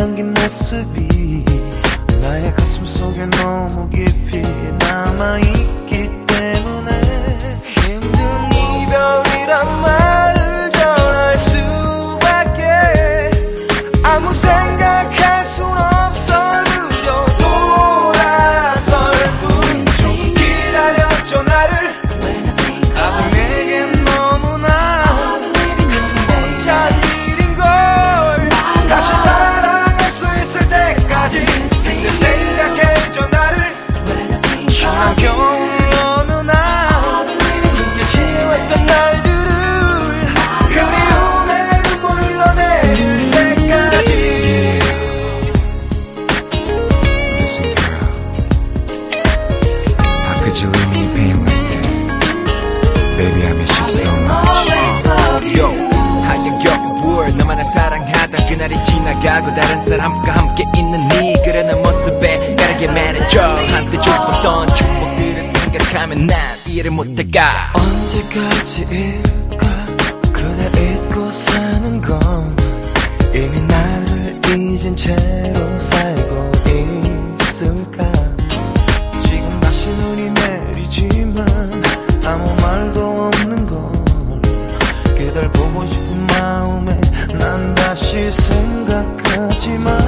안긴 모습이 나의 가슴 속에 너무 깊이 남아있기 could you leave me in pain like that? Baby, I miss you so much. Yo, 하얀 겨울 너만을 사랑하던 그날이 지나가고 다른 사람과 함께 있는 네 그러는 모습에 다르게 말해줘 한때 좋았던 축복들을 생각하면 난 이해를 못할까 언제까지일까 그대 잊고 사는 건 이미 나를 잊은 채로 보고 싶은 마음에 난 다시 생각하지만